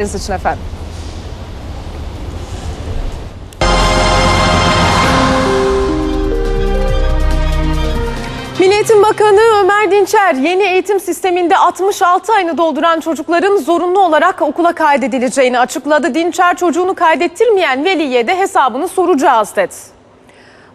İçin efendim. Milli Eğitim Bakanı Ömer Dinçer yeni eğitim sisteminde 66 ayını dolduran çocukların zorunlu olarak okula kaydedileceğini açıkladı. Dinçer çocuğunu kaydettirmeyen veliye de hesabını soracağız dedi.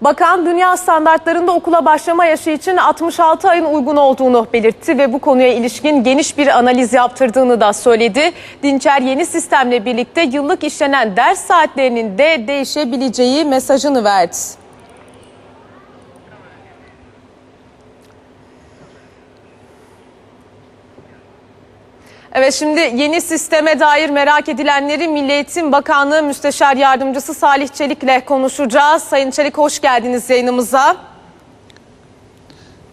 Bakan dünya standartlarında okula başlama yaşı için 66 ayın uygun olduğunu belirtti ve bu konuya ilişkin geniş bir analiz yaptırdığını da söyledi. Dinçer yeni sistemle birlikte yıllık işlenen ders saatlerinin de değişebileceği mesajını verdi. Evet şimdi yeni sisteme dair merak edilenleri Milli Eğitim Bakanlığı Müsteşar Yardımcısı Salih Çelik'le konuşacağız. Sayın Çelik hoş geldiniz yayınımıza.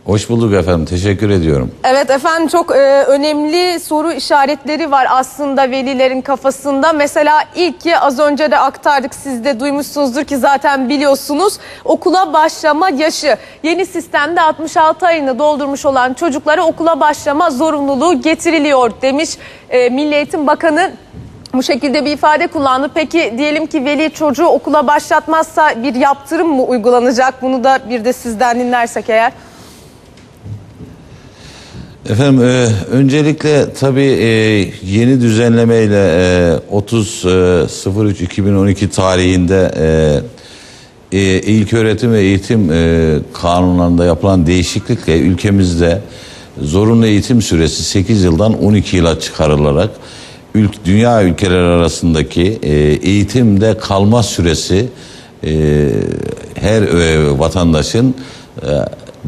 Hoş bulduk efendim. Teşekkür ediyorum. Evet efendim çok e, önemli soru işaretleri var aslında velilerin kafasında. Mesela ilk ki az önce de aktardık siz de duymuşsunuzdur ki zaten biliyorsunuz. Okula başlama yaşı yeni sistemde 66 ayını doldurmuş olan çocuklara okula başlama zorunluluğu getiriliyor demiş e, Milli Eğitim Bakanı. Bu şekilde bir ifade kullandı. Peki diyelim ki veli çocuğu okula başlatmazsa bir yaptırım mı uygulanacak? Bunu da bir de sizden dinlersek eğer. Efendim e, öncelikle tabii e, yeni düzenlemeyle e, 30.03.2012 tarihinde e, e, ilköğretim ve eğitim e, kanunlarında yapılan değişiklikle ülkemizde zorunlu eğitim süresi 8 yıldan 12 yıla çıkarılarak ülk, dünya ülkeleri arasındaki e, eğitimde kalma süresi e, her e, vatandaşın e,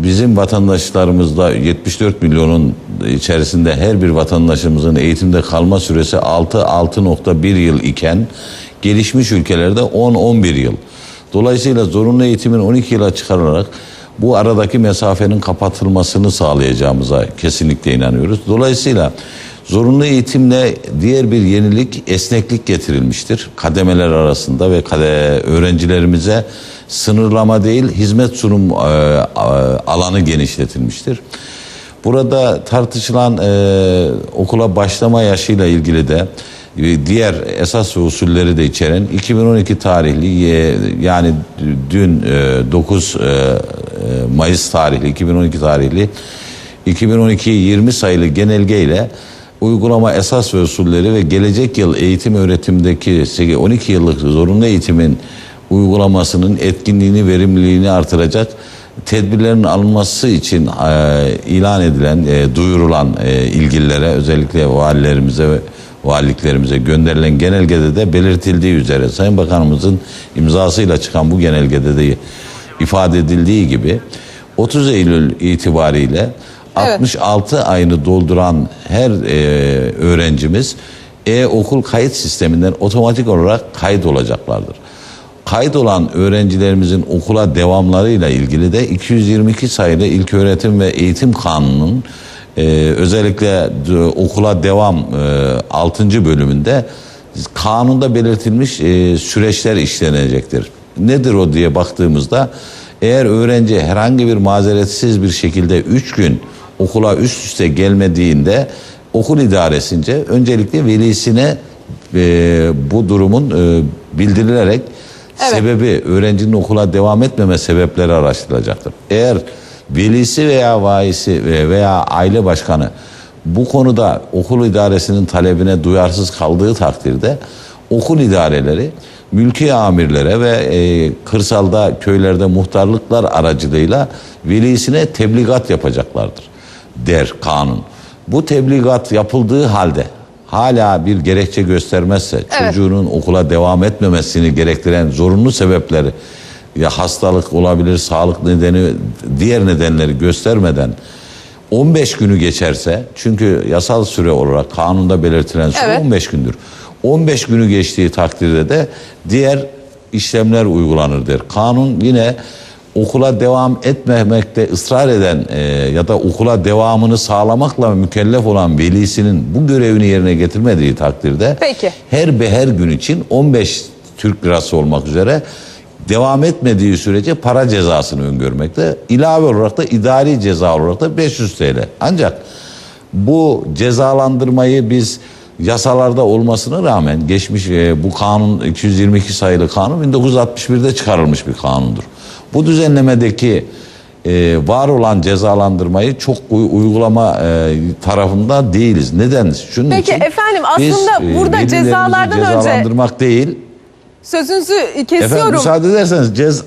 bizim vatandaşlarımızda 74 milyonun içerisinde her bir vatandaşımızın eğitimde kalma süresi 6 6.1 yıl iken gelişmiş ülkelerde 10-11 yıl. Dolayısıyla zorunlu eğitimin 12 yıla çıkarılarak bu aradaki mesafenin kapatılmasını sağlayacağımıza kesinlikle inanıyoruz. Dolayısıyla zorunlu eğitimle diğer bir yenilik esneklik getirilmiştir. Kademeler arasında ve kade, öğrencilerimize sınırlama değil hizmet sunum e, alanı genişletilmiştir. Burada tartışılan e, okula başlama yaşıyla ilgili de e, diğer esas ve usulleri de içeren 2012 tarihli yani dün e, 9 e, Mayıs tarihli 2012 tarihli 2012 20 sayılı genelgeyle uygulama esas ve usulleri ve gelecek yıl eğitim öğretimdeki 12 yıllık zorunlu eğitimin uygulamasının etkinliğini, verimliliğini artıracak tedbirlerin alınması için e, ilan edilen, e, duyurulan e, ilgililere özellikle valilerimize ve valiliklerimize gönderilen genelgede de belirtildiği üzere Sayın Bakanımızın imzasıyla çıkan bu genelgede de ifade edildiği gibi 30 Eylül itibariyle Evet. 66 ayını dolduran her e, öğrencimiz e-okul kayıt sisteminden otomatik olarak kayıt olacaklardır. Kayıt olan öğrencilerimizin okula devamlarıyla ilgili de 222 sayılı İlköğretim ve Eğitim Kanunu'nun e, özellikle d- okula devam e, 6. bölümünde kanunda belirtilmiş e, süreçler işlenecektir. Nedir o diye baktığımızda eğer öğrenci herhangi bir mazeretsiz bir şekilde 3 gün okula üst üste gelmediğinde okul idaresince öncelikle velisine e, bu durumun e, bildirilerek Evet. sebebi öğrencinin okula devam etmeme sebepleri araştırılacaktır. Eğer velisi veya vaisi ve- veya aile başkanı bu konuda okul idaresinin talebine duyarsız kaldığı takdirde okul idareleri mülki amirlere ve e, kırsalda köylerde muhtarlıklar aracılığıyla velisine tebligat yapacaklardır der kanun. Bu tebligat yapıldığı halde hala bir gerekçe göstermezse Evet. çocuğunun okula devam etmemesini gerektiren zorunlu sebepleri ya hastalık olabilir, sağlık nedeni, diğer nedenleri göstermeden 15 günü geçerse çünkü yasal süre olarak kanunda belirtilen süre Evet. 15 gündür. 15 günü geçtiği takdirde de diğer işlemler uygulanır der. Kanun yine okula devam etmemekte ısrar eden e, ya da okula devamını sağlamakla mükellef olan velisinin bu görevini yerine getirmediği takdirde Peki. her be her gün için 15 Türk lirası olmak üzere devam etmediği sürece para cezasını öngörmekte. İlave olarak da idari ceza olarak da 500 TL. Ancak bu cezalandırmayı biz yasalarda olmasına rağmen geçmiş e, bu kanun 222 sayılı kanun 1961'de çıkarılmış bir kanundur. Bu düzenlemedeki e, var olan cezalandırmayı çok uy- uygulama e, tarafında değiliz. Neden? Şunun Peki için efendim, biz, aslında e, burada cezalardan önce- cezalandırmak değil. Sözünüzü Efendim kesiyorum. müsaade ederseniz cez,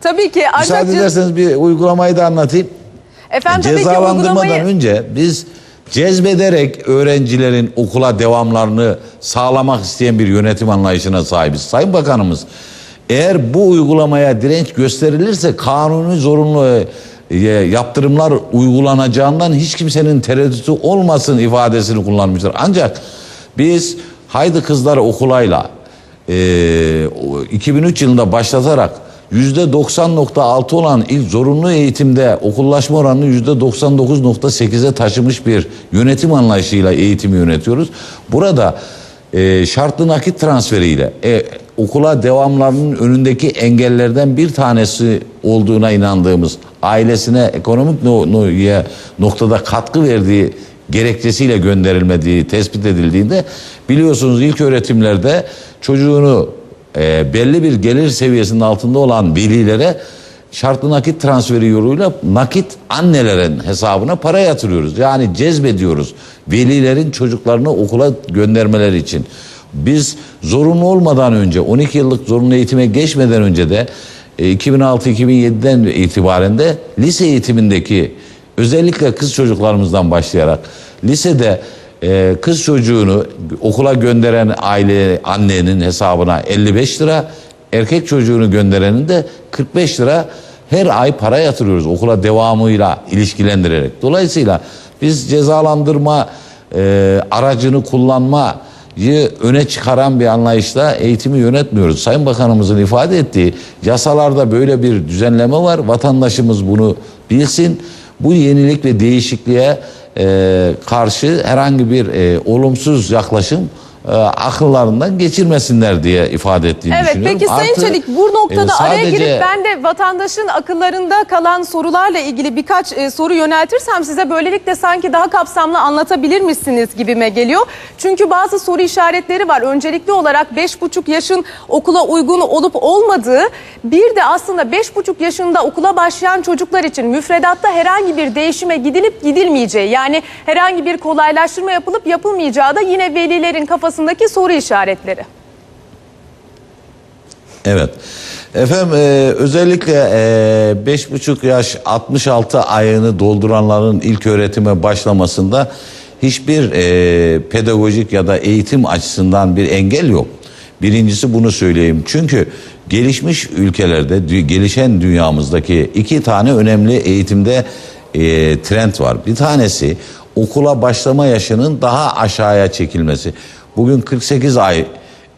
Tabii ki müsaade ederseniz bir uygulamayı da anlatayım. efendim tabii ki Cezalandırmadan uygulamayı önce biz cezbederek öğrencilerin okula devamlarını sağlamak isteyen bir yönetim anlayışına sahibiz. Sayın Bakanımız eğer bu uygulamaya direnç gösterilirse kanuni zorunlu e, yaptırımlar uygulanacağından hiç kimsenin tereddütü olmasın ifadesini kullanmıştır. Ancak biz haydi kızları okulayla e, o 2003 yılında başlatarak %90.6 olan ilk zorunlu eğitimde okullaşma oranını %99.8'e taşımış bir yönetim anlayışıyla eğitimi yönetiyoruz. Burada e, şartlı nakit transferiyle e, okula devamlarının önündeki engellerden bir tanesi olduğuna inandığımız ailesine ekonomik no, no- ye- noktada katkı verdiği gerekçesiyle gönderilmediği tespit edildiğinde biliyorsunuz ilk öğretimlerde çocuğunu e, belli bir gelir seviyesinin altında olan velilere şartlı nakit transferi yoluyla nakit annelerin hesabına para yatırıyoruz. Yani cezbediyoruz velilerin çocuklarını okula göndermeleri için. Biz zorunlu olmadan önce 12 yıllık zorunlu eğitime geçmeden önce de e, 2006-2007'den itibaren de lise eğitimindeki özellikle kız çocuklarımızdan başlayarak lisede e, kız çocuğunu okula gönderen aile annenin hesabına 55 lira, erkek çocuğunu gönderenin de 45 lira her ay para yatırıyoruz okula devamıyla ilişkilendirerek. Dolayısıyla biz cezalandırma e, aracını kullanmayı öne çıkaran bir anlayışla eğitimi yönetmiyoruz. Sayın Bakanımızın ifade ettiği yasalarda böyle bir düzenleme var. Vatandaşımız bunu bilsin. Bu yenilik ve değişikliğe karşı herhangi bir olumsuz yaklaşım e, akıllarından geçirmesinler diye ifade ettiğini Evet düşünüyorum. peki Sayın Artı, Çelik bu noktada e, araya sadece- girip ben de vatandaşın akıllarında kalan sorularla ilgili birkaç e, soru yöneltirsem size böylelikle sanki daha kapsamlı anlatabilir misiniz gibime geliyor. Çünkü bazı soru işaretleri var. Öncelikli olarak 5,5 yaşın okula uygun olup olmadığı bir de aslında 5,5 yaşında okula başlayan çocuklar için müfredatta herhangi bir değişime gidilip gidilmeyeceği yani herhangi bir kolaylaştırma yapılıp yapılmayacağı da yine velilerin kafasındaki soru işaretleri. Evet. Efendim e, özellikle e, beş buçuk yaş 66 ayını dolduranların ilk öğretime başlamasında hiçbir e, pedagojik ya da eğitim açısından bir engel yok. Birincisi bunu söyleyeyim. Çünkü gelişmiş ülkelerde, gelişen dünyamızdaki iki tane önemli eğitimde e, trend var. Bir tanesi okula başlama yaşının daha aşağıya çekilmesi. Bugün 48 ay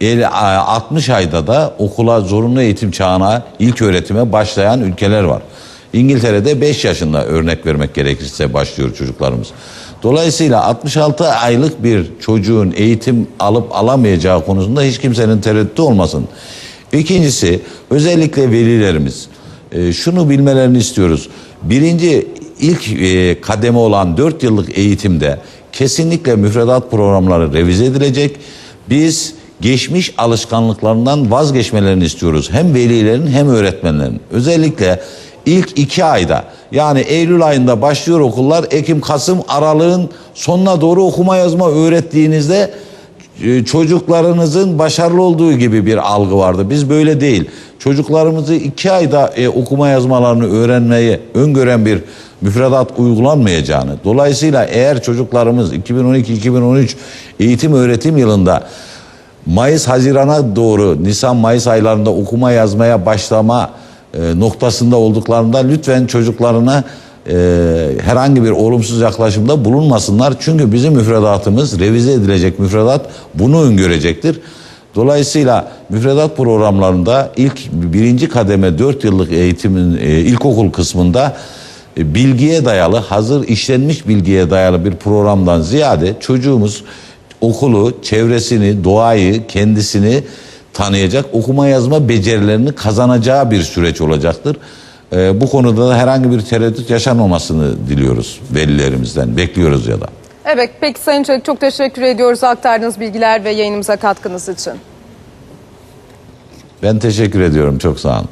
50, 60 ayda da okula zorunlu eğitim çağına ilk öğretime başlayan ülkeler var. İngiltere'de 5 yaşında örnek vermek gerekirse başlıyor çocuklarımız. Dolayısıyla 66 aylık bir çocuğun eğitim alıp alamayacağı konusunda hiç kimsenin tereddütü olmasın. İkincisi özellikle velilerimiz e, şunu bilmelerini istiyoruz. Birinci ilk e, kademe olan 4 yıllık eğitimde kesinlikle müfredat programları revize edilecek. Biz geçmiş alışkanlıklarından vazgeçmelerini istiyoruz. Hem velilerin hem öğretmenlerin. Özellikle ilk iki ayda yani Eylül ayında başlıyor okullar. Ekim, Kasım, Aralık'ın sonuna doğru okuma yazma öğrettiğinizde çocuklarınızın başarılı olduğu gibi bir algı vardı. Biz böyle değil. Çocuklarımızı iki ayda e, okuma yazmalarını öğrenmeyi öngören bir müfredat uygulanmayacağını. Dolayısıyla eğer çocuklarımız 2012-2013 eğitim öğretim yılında Mayıs Haziran'a doğru Nisan Mayıs aylarında okuma yazmaya başlama e, noktasında olduklarında lütfen çocuklarına e, herhangi bir olumsuz yaklaşımda bulunmasınlar. Çünkü bizim müfredatımız revize edilecek müfredat bunu öngörecektir. Dolayısıyla müfredat programlarında ilk birinci kademe 4 yıllık eğitimin e, ilkokul kısmında e, bilgiye dayalı hazır işlenmiş bilgiye dayalı bir programdan ziyade çocuğumuz okulu, çevresini, doğayı, kendisini tanıyacak, okuma yazma becerilerini kazanacağı bir süreç olacaktır. Ee, bu konuda da herhangi bir tereddüt yaşanmamasını diliyoruz velilerimizden, bekliyoruz ya da. Evet peki Sayın Çelik çok teşekkür ediyoruz aktardığınız bilgiler ve yayınımıza katkınız için. Ben teşekkür ediyorum. Çok sağ olun.